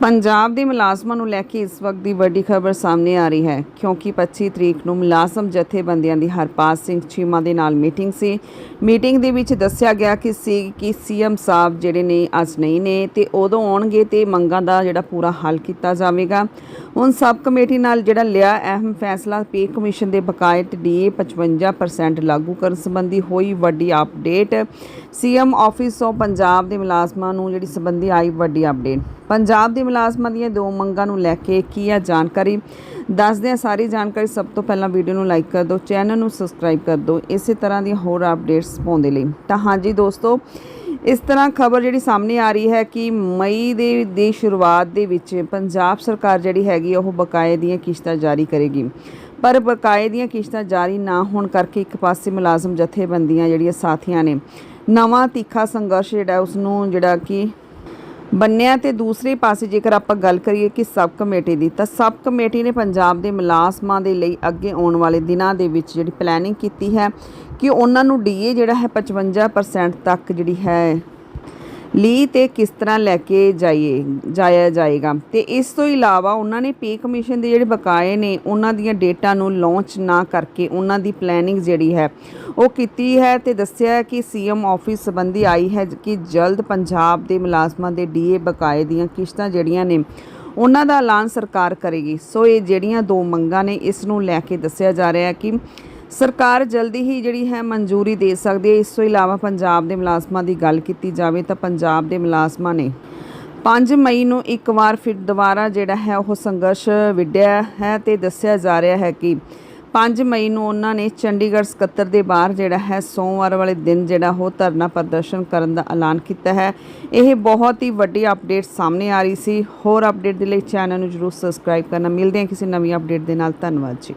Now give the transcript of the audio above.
ਪੰਜਾਬ ਦੇ ਮੁਲਾਜ਼ਮਾਂ ਨੂੰ ਲੈ ਕੇ ਇਸ ਵਕਤ ਦੀ ਵੱਡੀ ਖਬਰ ਸਾਹਮਣੇ ਆ ਰਹੀ ਹੈ, ਕਿਉਂਕਿ 25 ਤਰੀਕ ਨੂੰ ਮੁਲਾਜ਼ਮ ਜਥੇਬੰਦੀਆਂ ਦੀ ਹਰਪਾਲ ਸਿੰਘ ਚੀਮਾ ਦੇ ਨਾਲ ਮੀਟਿੰਗ ਸੀ। ਮੀਟਿੰਗ ਦੇ ਵਿੱਚ ਦੱਸਿਆ ਗਿਆ ਕਿ ਸੀ ਕਿ ਸੀਐਮ ਸਾਹਿਬ ਜਿਹੜੇ ਨੇ ਅੱਜ ਨਹੀਂ ਨੇ ਤੇ ਉਦੋਂ ਆਉਣਗੇ ਤੇ ਮੰਗਾਂ ਦਾ ਜਿਹੜਾ ਪੂਰਾ ਹੱਲ ਕੀਤਾ ਜਾਵੇਗਾ। ਹੁਣ ਸਬ ਕਮੇਟੀ ਨਾਲ ਜਿਹੜਾ ਲਿਆ ਅਹਿਮ ਫੈਸਲਾ, ਪੇ ਕਮਿਸ਼ਨ ਦੇ ਬਕਾਏ ਤੇ ਡੀਏ 55% ਲਾਗੂ ਕਰਨ ਸੰਬੰਧੀ ਹੋਈ ਵੱਡੀ ਅਪਡੇਟ। ਸੀਐਮ ਆਫਿਸ ਤੋਂ ਪੰਜਾਬ ਦੇ ਮੁਲਾਜ਼ਮਾਂ ਨੂੰ ਜਿਹੜੀ ਸੰਬੰਧੀ ਆਈ ਵੱਡੀ ਅਪਡੇਟ। ਪੰਜਾਬ ਦੇ ਮੁਲਾਜ਼ਮਾਂ ਦੀਆਂ ਦੋ ਮੰਗਾਂ ਨੂੰ ਲੈ ਕੇ ਕੀ ਹੈ ਜਾਣਕਾਰੀ? ਦੱਸਦੇ ਹਾਂ ਸਾਰੀ ਜਾਣਕਾਰੀ। ਸਭ ਤੋਂ ਪਹਿਲਾਂ ਵੀਡੀਓ ਨੂੰ ਲਾਈਕ ਕਰ ਦਿਓ ਚੈਨਲ ਨੂੰ ਸਬਸਕ੍ਰਾਈਬ ਕਰ ਦਿਓ ਇਸੇ ਤਰ੍ਹਾਂ ਦੀਆਂ ਹੋਰ ਅਪਡੇਟਸ ਪਾਉਣ ਦੇ ਲਈ। ਤਾਂ ਹਾਂਜੀ ਦੋਸਤੋ ਇਸ ਤਰ੍ਹਾਂ ਖਬਰ ਜਿਹੜੀ ਸਾਹਮਣੇ ਆ ਰਹੀ ਹੈ ਕਿ ਮਈ ਦੇ ਦੀ ਸ਼ੁਰੂਆਤ ਦੇ ਵਿੱਚ ਪੰਜਾਬ ਸਰਕਾਰ ਜਿਹੜੀ ਹੈਗੀ ਆ, ਉਹ ਬਕਾਏ ਦੀਆਂ ਕਿਸ਼ਤਾਂ ਜਾਰੀ ਕਰੇਗੀ। ਪਰ ਬਕਾਏ ਦੀਆਂ ਕਿਸ਼ਤਾਂ ਜਾਰੀ ਨਾ ਹੋਣ ਕਰਕੇ ਇੱਕ ਪਾਸੇ ਮੁਲਾਜ਼ਮ ਜਥੇਬੰਦੀਆਂ ਜਿਹੜੀਆਂ ਸਾਥੀਆਂ ਨੇ ਨਵਾਂ ਤਿੱਖਾ ਸੰਘਰਸ਼ ਜਿਹੜਾ ਉਸ ਨੂੰ ਜਿਹੜਾ ਕਿ ਬੰਨਿਆ ਤੇ ਦੂਸਰੇ ਪਾਸੇ ਜੇਕਰ ਆਪਾਂ ਗੱਲ ਕਰੀਏ ਕਿ ਸਬ ਕਮੇਟੀ ਦੀ, ਤਾਂ ਸਬ ਕਮੇਟੀ ਨੇ ਪੰਜਾਬ ਦੇ ਮੁਲਾਜ਼ਮਾਂ ਦੇ ਲਈ ਅੱਗੇ ਆਉਣ ਵਾਲੇ ਦਿਨਾਂ ਦੇ ਵਿੱਚ ਜਿਹੜੀ ਪਲੈਨਿੰਗ ਕੀਤੀ ਹੈ ਕਿ ਉਹਨਾਂ ਨੂੰ ਡੀਏ ਜਿਹੜਾ ਹੈ 55% ਤੱਕ ਜਿਹੜੀ ਹੈ ਲੀ ਤੇ ਕਿਸ ਤਰ੍ਹਾਂ ਲੈ ਕੇ ਜਾਈਏ, ਜਾਇਆ ਜਾਏਗਾ। ਤੇ ਇਸ ਤੋਂ ਇਲਾਵਾ ਉਹਨਾਂ ਨੇ ਪੇ ਕਮਿਸ਼ਨ ਦੇ ਜਿਹੜੇ ਬਕਾਏ ਨੇ, ਉਹਨਾਂ ਦੀਆਂ ਡੇਟਾ ਨੂੰ ਲਾਂਚ ਨਾ ਕਰਕੇ ਉਹਨਾਂ ਦੀ ਪਲੈਨਿੰਗ ਜਿਹੜੀ ਹੈ, ਉਹ ਕੀਤੀ ਹੈ ਤੇ ਦੱਸਿਆ ਹੈ ਕਿ ਸੀਐਮ ਆਫਿਸ ਸੰਬੰਧੀ ਆਈ ਹੈ ਕਿ ਜਲਦ ਪੰਜਾਬ ਦੇ ਮੁਲਾਜ਼ਮਾਂ ਦੇ ਡੀਏ ਬਕਾਏ ਦੀਆਂ ਕਿਸ਼ਤਾਂ ਜਿਹੜੀਆਂ ਨੇ, ਉਹਨਾਂ ਦਾ ਐਲਾਨ ਸਰਕਾਰ ਕਰੇਗੀ। ਸੋ ਇਹ ਜਿਹੜੀਆਂ ਦੋ ਮੰਗਾਂ ਨੇ, ਇਸ ਨੂੰ ਲੈ ਕੇ ਦੱਸਿਆ ਜਾ ਰਿਹਾ ਹੈ ਕਿ ਸਰਕਾਰ ਜਲਦੀ ਹੀ ਜਿਹੜੀ ਹੈ ਮਨਜ਼ੂਰੀ ਦੇ ਸਕਦੀ ਹੈ। ਇਸ ਤੋਂ ਇਲਾਵਾ ਪੰਜਾਬ ਦੇ ਮੁਲਾਜ਼ਮਾਂ ਦੀ ਗੱਲ ਕੀਤੀ ਜਾਵੇ ਤਾਂ ਪੰਜਾਬ ਦੇ ਮੁਲਾਜ਼ਮਾਂ ਨੇ 5 ਮਈ ਨੂੰ ਇੱਕ ਵਾਰ ਫਿਰ ਦੁਬਾਰਾ ਜਿਹੜਾ ਹੈ ਉਹ ਸੰਘਰਸ਼ ਵਿੱਢਿਆ ਹੈ ਤੇ ਦੱਸਿਆ ਜਾ ਰਿਹਾ ਹੈ ਕਿ 5 ਮਈ ਨੂੰ ਉਹਨਾਂ ਨੇ ਚੰਡੀਗੜ੍ਹ ਸਕੱਤਰ ਦੇ ਬਾਹਰ ਜਿਹੜਾ ਹੈ ਸੋਮਵਾਰ ਵਾਲੇ ਦਿਨ ਜਿਹੜਾ ਉਹ ਧਰਨਾ ਪ੍ਰਦਰਸ਼ਨ ਕਰਨ ਦਾ ਐਲਾਨ ਕੀਤਾ ਹੈ। ਇਹ ਬਹੁਤ ਹੀ ਵੱਡੀ ਅਪਡੇਟ ਸਾਹਮਣੇ ਆ ਰਹੀ ਸੀ। ਹੋਰ ਅਪਡੇਟ ਦੇ ਲਈ ਚੈਨਲ ਨੂੰ ਜਰੂਰ ਸਬਸਕ੍ਰਾਈਬ ਕਰਨਾ। ਮਿਲਦੇ ਹਾਂ ਕਿਸੇ ਨਵੀਂ ਅਪਡੇਟ ਦੇ ਨਾਲ। ਧੰਨਵਾਦ ਜੀ।